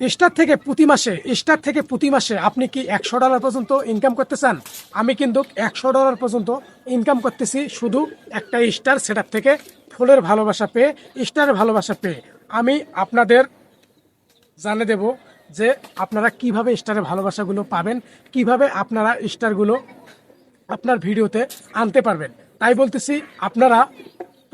Star থেকে প্রতি মাসে স্টার থেকে প্রতি মাসে আপনি কি একশো ডলার পর্যন্ত ইনকাম করতে চান? আমি কিন্তু একশো ডলার পর্যন্ত ইনকাম করতেছি শুধু একটা স্টার সেট থেকে ফুলের ভালোবাসা পেয়ে স্টারের ভালোবাসা পেয়ে। আমি আপনাদের জানে দেব যে আপনারা কীভাবে স্টারের ভালোবাসাগুলো পাবেন, কীভাবে আপনারা স্টারগুলো আপনার ভিডিওতে আনতে পারবেন। তাই বলতেছি, আপনারা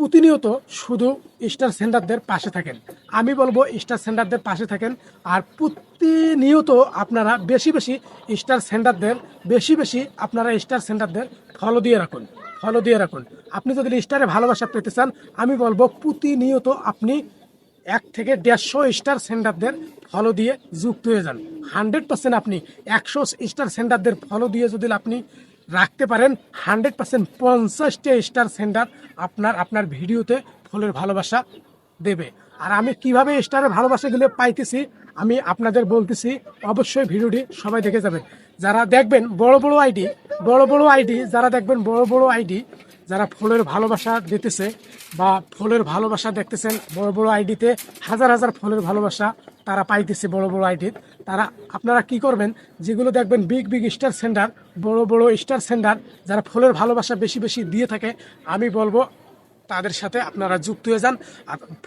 প্রতিনিয়ত শুধু স্টার সেন্টারদের পাশে থাকেন। আমি বলব স্টার সেন্টারদের পাশে থাকেন আর প্রতিনিয়ত আপনারা বেশি বেশি স্টার সেন্টারদের বেশি বেশি আপনারা স্টার সেন্টারদের ফলো দিয়ে রাখুন ফলো দিয়ে রাখুন। আপনি যদি স্টারে ভালোবাসা পেতে চান, আমি বলব প্রতিনিয়ত আপনি এক থেকে দেড়শো স্টার সেন্টারদের ফলো দিয়ে যুক্ত হয়ে যান। হান্ড্রেড পার্সেন্ট আপনি একশো স্টার সেন্টারদের ফলো দিয়ে যদি আপনি রাখতে পারেন হান্ড্রেড পার্সেন্ট পঞ্চাশটা স্টার সেন্টার আপনার আপনার ভিডিওতে ফুলের ভালোবাসা দেবে। আর আমি কীভাবে স্টারের ভালোবাসাগুলো পাইতেছি, আমি আপনাদের বলতেছি, অবশ্যই ভিডিওটি সবাই দেখে যাবেন। যারা দেখবেন বড় বড় আইডি, বড় বড় আইডি, যারা দেখবেন বড় বড় আইডি, যারা ফুলের ভালোবাসা দিতেছে বা ফুলের ভালোবাসা দেখতেছেন বড় বড় আইডিতে হাজার হাজার ফুলের ভালোবাসা তারা পাইতেছে বড় বড় আইডির তারা আপনারা কি করবেন, যেগুলো দেখবেন বিগ বিগ স্টার সেন্টার বড় বড় স্টার সেন্টার যারা ফুলের ভালোবাসা বেশি বেশি দিয়ে থাকে, আমি বলব তাদের সাথে আপনারা যুক্ত হয়ে যান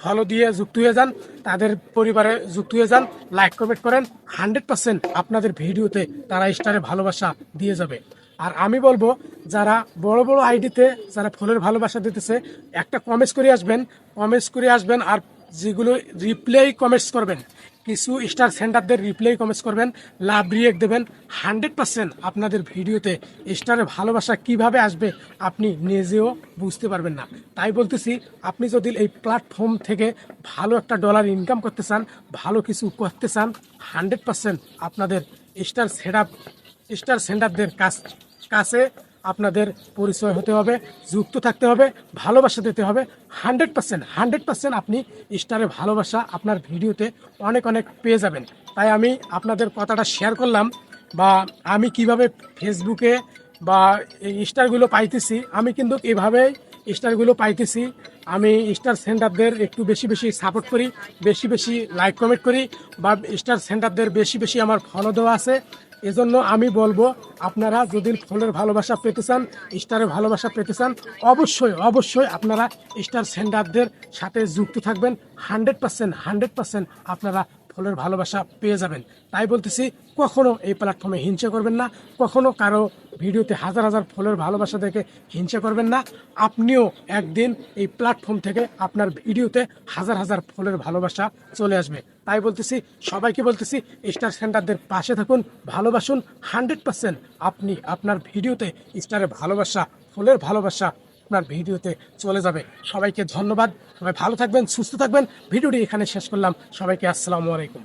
ফলো দিয়ে যুক্ত হয়ে যান, তাদের পরিবারে যুক্ত হয়ে যান লাইক কমেন্ট করেন হান্ড্রেড পার্সেন্ট আপনাদের ভিডিওতে তারা স্টারে ভালোবাসা দিয়ে যাবে। আর আমি বলব, যারা বড় বড় আইডিতে যারা ফোনের ভালোবাসা দিতেছে, একটা কমেন্টস করে আসবেন কমেন্টস করে আসবেন, আর যেগুলো রিপ্লাই কমেন্টস করবেন কিছু স্টার সেন্টারদের রিপ্লাই কমেন্টস করবেন, লাভ রিয়েক্ট দেবেন। হান্ড্রেড পার্সেন্ট আপনাদের ভিডিওতে স্টারের ভালোবাসা কীভাবে আসবে আপনি নিজেও বুঝতে পারবেন না। তাই বলতেছি, আপনি যদি এই প্ল্যাটফর্ম থেকে ভালো একটা ডলার ইনকাম করতে চান, ভালো কিছু করতে চান হান্ড্রেড পার্সেন্ট আপনাদের স্টার সেট আপ স্টার সেন্টারদের কাছ কাছে আপনাদের পরিচয় হতে হবে, যুক্ত থাকতে হবে, ভালোবাসা দিতে হবে। হান্ড্রেড পার্সেন্ট হান্ড্রেড পার্সেন্ট আপনি স্টারে ভালোবাসা আপনার ভিডিওতে অনেক অনেক পেয়ে যাবেন। তাই আমি আপনাদের কথাটা শেয়ার করলাম বা আমি কীভাবে ফেসবুকে বা স্টারগুলো পাইতেছি, আমি কিন্তু এভাবেই স্টারগুলো পাইতেছি। আমি স্টার সেন্টারদের একটু বেশি বেশি সাপোর্ট করি, বেশি বেশি লাইক কমেন্ট করি বা স্টার সেন্টারদের বেশি বেশি আমার ফলো দেওয়া আছে। এজন্য আমি বলব, আপনারা যদি ফোনের ভালোবাসা পেতে চান, স্টারের ভালোবাসা পেতে চান, অবশ্যই অবশ্যই আপনারা স্টার সেন্ডারদের সাথে যুক্ত থাকবেন। হান্ড্রেড পার্সেন্ট হান্ড্রেড পার্সেন্ট আপনারা ফলের ভালোবাসা পেয়ে যাবেন। তাই বলতেছি, কখনো এই প্ল্যাটফর্মে হিংসা করবেন না, কখনো কারও ভিডিওতে হাজার হাজার ফলের ভালোবাসা দেখে হিংসা করবেন না। আপনিও একদিন এই প্ল্যাটফর্ম থেকে আপনার ভিডিওতে হাজার হাজার ফলের ভালোবাসা চলে আসবে। তাই বলতেছি, সবাইকে বলতেছি স্টার সেন্টারদের পাশে থাকুন, ভালোবাসুন হান্ড্রেড পার্সেন্ট আপনি আপনার ভিডিওতে স্টারের ভালোবাসা, ফুলের ভালোবাসা আপনার ভিডিওতে চলে যাবে। সবাইকে ধন্যবাদ। সবাই ভালো থাকবেন, সুস্থ থাকবেন। ভিডিওটি এখানে শেষ করলাম। সবাইকে আসসালামু আলাইকুম।